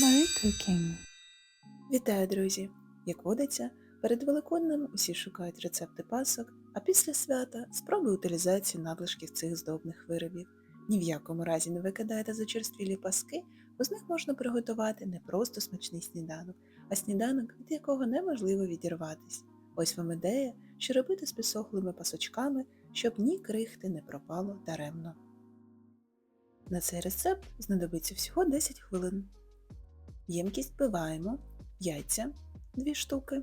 Marie. Вітаю, друзі! Як водиться, перед Великоднем усі шукають рецепти пасок, а після свята спроби утилізації надлишків цих здобних виробів. Ні в якому разі не викидайте зачерствілі паски, бо з них можна приготувати не просто смачний сніданок, а сніданок, від якого неможливо відірватись. Ось вам ідея, що робити з підсохлими пасочками, щоб ні крихти не пропало даремно. На цей рецепт знадобиться всього 10 хвилин. Ємкість вбиваємо, яйця 2 штуки,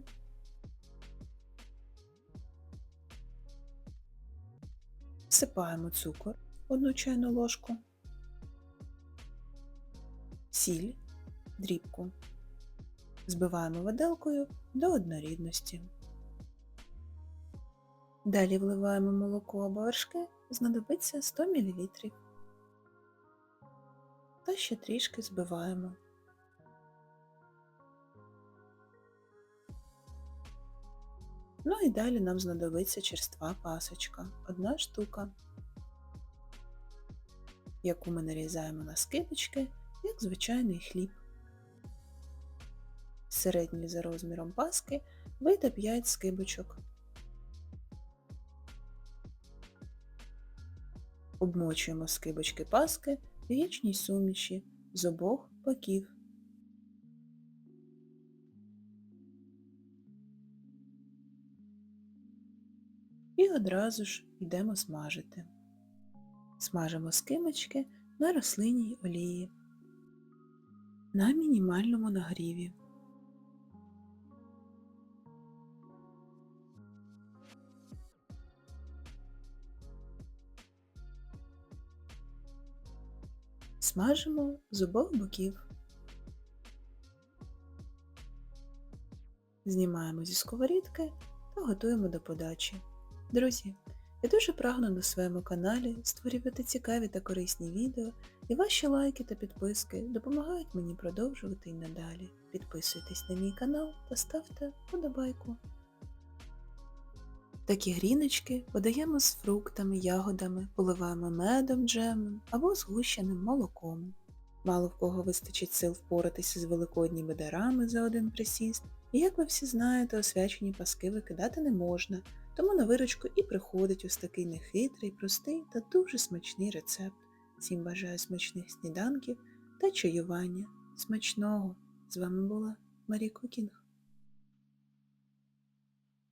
всипаємо цукор 1 чайну ложку, сіль, дрібку. Збиваємо виделкою до однорідності. Далі вливаємо молоко або вершки, знадобиться 100 мл. Та ще трішки збиваємо. Ну і далі нам знадобиться черства пасочка, одна штука, яку ми нарізаємо на скибочки, як звичайний хліб. Середньої за розміром паски вийде 5 скибочок. Обмочуємо скибочки паски в яєчній суміші з обох боків. І одразу ж йдемо смажити. Смажимо скибочки на рослинній олії на мінімальному нагріві. Смажимо з обох боків. Знімаємо зі сковорідки та готуємо до подачі. Друзі, я дуже прагну на своєму каналі створювати цікаві та корисні відео, і ваші лайки та підписки допомагають мені продовжувати і надалі. Підписуйтесь на мій канал та ставте вподобайку. Такі гріночки подаємо з фруктами, ягодами, поливаємо медом, джемом або згущеним молоком. Мало в кого вистачить сил впоратися з великодніми дарами за один присіст, і як ви всі знаєте, освячені паски викидати не можна, тому на виручку і приходить ось такий нехитрий, простий та дуже смачний рецепт. Всім бажаю смачних сніданків та чаювання. Смачного! З вами була Марія Кукінг.